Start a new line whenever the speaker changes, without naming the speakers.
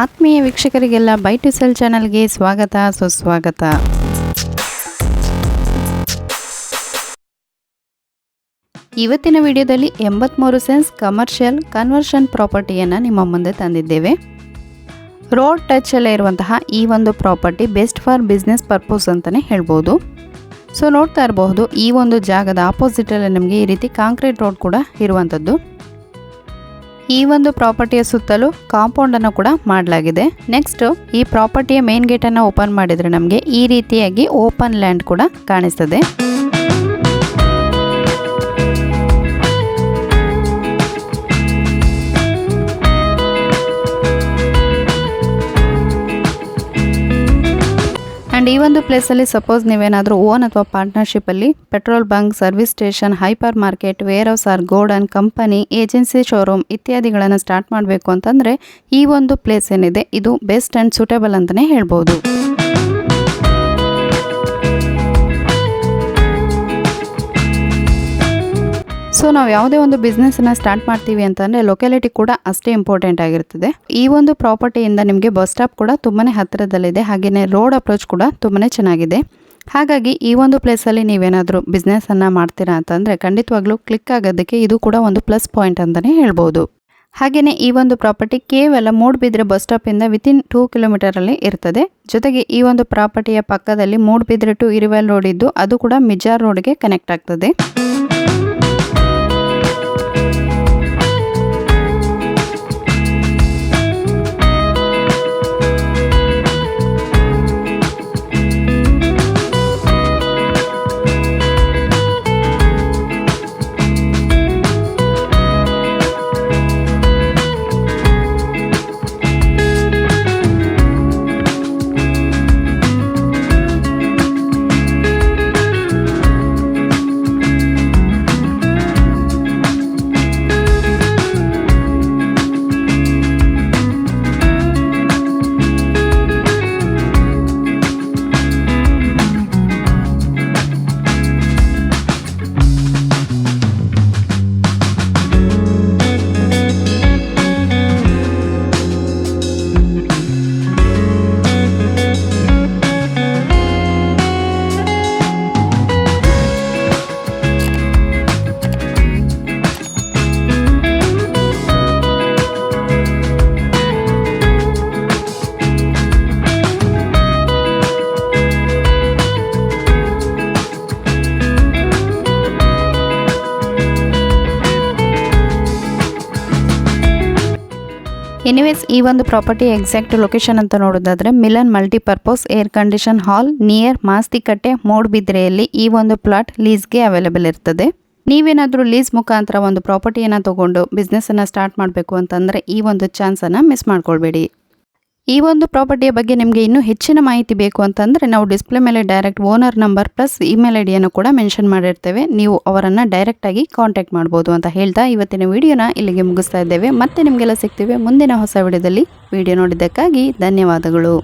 ಆತ್ಮೀಯ ವೀಕ್ಷಕರಿಗೆಲ್ಲ by to sell ಚಾನಲ್ಗೆ ಸ್ವಾಗತ, ಸುಸ್ವಾಗತ. ಇವತ್ತಿನ ವಿಡಿಯೋದಲ್ಲಿ ಎಂಬತ್ತ್ಮೂರು ಸೆನ್ಸ್ ಕಮರ್ಷಿಯಲ್ ಕನ್ವರ್ಷನ್ ಪ್ರಾಪರ್ಟಿಯನ್ನು ನಿಮ್ಮ ಮುಂದೆ ತಂದಿದ್ದೇವೆ. ರೋಡ್ ಟಚಲ್ಲೇ ಇರುವಂತಹ ಈ ಒಂದು property best for business purpose ಅಂತಲೇ ಹೇಳ್ಬೋದು. ಸೊ ನೋಡ್ತಾ ಇರಬಹುದು, ಈ ಒಂದು ಜಾಗದ ಆಪೋಸಿಟಲ್ಲಿ ನಮಗೆ ಈ ರೀತಿ ಕಾಂಕ್ರೀಟ್ ರೋಡ್ ಕೂಡ ಇರುವಂಥದ್ದು. ಈ ಒಂದು ಪ್ರಾಪರ್ಟಿಯ ಸುತ್ತಲೂ ಕಾಂಪೌಂಡ್ ಅನ್ನು ಕೂಡ ಮಾಡಲಾಗಿದೆ. ನೆಕ್ಸ್ಟ್ ಈ ಪ್ರಾಪರ್ಟಿಯ ಮೇನ್ ಗೇಟ್ ಅನ್ನು ಓಪನ್ ಮಾಡಿದ್ರೆ ನಮಗೆ ಈ ರೀತಿಯಾಗಿ ಓಪನ್ ಲ್ಯಾಂಡ್ ಕೂಡ ಕಾಣಿಸ್ತದೆ. ಆ್ಯಂಡ್ ಈ ಒಂದು ಪ್ಲೇಸಲ್ಲಿ ಸಪೋಸ್ ನೀವೇನಾದರೂ ಓನ್ ಅಥವಾ ಪಾರ್ಟ್ನರ್ಶಿಪ್ಪಲ್ಲಿ petrol bunk service station hypermarket warehouse or godown company agency showroom ಇತ್ಯಾದಿಗಳನ್ನು ಸ್ಟಾರ್ಟ್ ಮಾಡಬೇಕು ಅಂತಂದರೆ ಈ ಒಂದು ಪ್ಲೇಸ್ ಏನಿದೆ, ಇದು ಬೆಸ್ಟ್ ಆ್ಯಂಡ್ ಸೂಟೇಬಲ್ ಅಂತಲೇ ಹೇಳ್ಬೋದು. ಸೊ ನಾವು ಯಾವುದೇ ಒಂದು ಬಿಸ್ನೆಸ್ಸನ್ನು ಸ್ಟಾರ್ಟ್ ಮಾಡ್ತೀವಿ ಅಂತಂದರೆ ಲೊಕ್ಯಾಲಿಟಿ ಕೂಡ ಅಷ್ಟೇ ಇಂಪಾರ್ಟೆಂಟ್ ಆಗಿರ್ತದೆ. ಈ ಒಂದು ಪ್ರಾಪರ್ಟಿಯಿಂದ ನಿಮಗೆ ಬಸ್ ಸ್ಟಾಪ್ ಕೂಡ ತುಂಬಾ ಹತ್ತಿರದಲ್ಲಿದೆ. ಹಾಗೆಯೇ ರೋಡ್ ಅಪ್ರೋಚ್ ಕೂಡ ತುಂಬಾ ಚೆನ್ನಾಗಿದೆ. ಹಾಗಾಗಿ ಈ ಒಂದು ಪ್ಲೇಸಲ್ಲಿ ನೀವೇನಾದರೂ ಬಿಸ್ನೆಸ್ಸನ್ನು ಮಾಡ್ತೀರಾ ಅಂತಂದ್ರೆ ಖಂಡಿತವಾಗ್ಲೂ ಕ್ಲಿಕ್ ಆಗೋದಕ್ಕೆ ಇದು ಕೂಡ ಒಂದು ಪ್ಲಸ್ ಪಾಯಿಂಟ್ ಅಂತಲೇ ಹೇಳ್ಬೋದು. ಹಾಗೆಯೇ ಈ ಒಂದು ಪ್ರಾಪರ್ಟಿ ಕೇವಲ ಮೂಡ್ಬಿದ್ರೆ ಬಸ್ ಸ್ಟಾಪಿಂದ ವಿತಿನ್ ಟೂ ಕಿಲೋಮೀಟರಲ್ಲಿ ಇರ್ತದೆ. ಜೊತೆಗೆ ಈ ಒಂದು ಪ್ರಾಪರ್ಟಿಯ ಪಕ್ಕದಲ್ಲಿ ಮೂಡ್ಬಿದ್ರೆ ಟು ಇರಿವೆಲ್ ರೋಡ್ ಇದ್ದು ಅದು ಕೂಡ ಮಿಜಾರ್ ರೋಡ್ಗೆ ಕನೆಕ್ಟ್ ಆಗ್ತದೆ. ಎನಿವೇಸ್ ಈ ಒಂದು ಪ್ರಾಪರ್ಟಿ ಎಕ್ಸಾಕ್ಟ್ ಲೊಕೇಶನ್ ಅಂತ ನೋಡೋದಾದ್ರೆ Milan multipurpose air condition hall near Mastikatte ಮೂಡ್ಬಿದ್ರೆಯಲ್ಲಿ ಈ ಒಂದು ಪ್ಲಾಟ್ ಲೀಸ್ಗೆ ಅವೈಲೇಬಲ್ ಇರ್ತದೆ. ನೀವೇನಾದರೂ ಲೀಸ್ ಮುಖಾಂತರ ಒಂದು ಪ್ರಾಪರ್ಟಿಯನ್ನು ತಗೊಂಡು ಬಿಸ್ನೆಸ್ಸನ್ನು ಸ್ಟಾರ್ಟ್ ಮಾಡಬೇಕು ಅಂತಂದರೆ ಈ ಒಂದು ಚಾನ್ಸನ್ನು ಮಿಸ್ ಮಾಡ್ಕೊಳ್ಬೇಡಿ. ಈ ಒಂದು ಪ್ರಾಪರ್ಟಿಯ ಬಗ್ಗೆ ನಿಮಗೆ ಇನ್ನೂ ಹೆಚ್ಚಿನ ಮಾಹಿತಿ ಬೇಕು ಅಂತಂದರೆ ನಾವು ಡಿಸ್ಪ್ಲೇ ಮೇಲೆ direct owner number plus email I ಡಿಯನ್ನು ಕೂಡ ಮೆನ್ಷನ್ ಮಾಡಿರ್ತೇವೆ. ನೀವು ಅವರನ್ನು ಡೈರೆಕ್ಟಾಗಿ ಕಾಂಟ್ಯಾಕ್ಟ್ ಮಾಡ್ಬೋದು ಅಂತ ಹೇಳ್ತಾ ಇವತ್ತಿನ ವಿಡಿಯೋನ ಇಲ್ಲಿಗೆ ಮುಗಿಸ್ತಾ ಇದ್ದೇವೆ. ಮತ್ತೆ ನಿಮಗೆಲ್ಲ ಸಿಗ್ತೀವಿ ಮುಂದಿನ ಹೊಸ ವಿಡಿಯೋದಲ್ಲಿ. ವಿಡಿಯೋ ನೋಡಿದ್ದಕ್ಕಾಗಿ ಧನ್ಯವಾದಗಳು.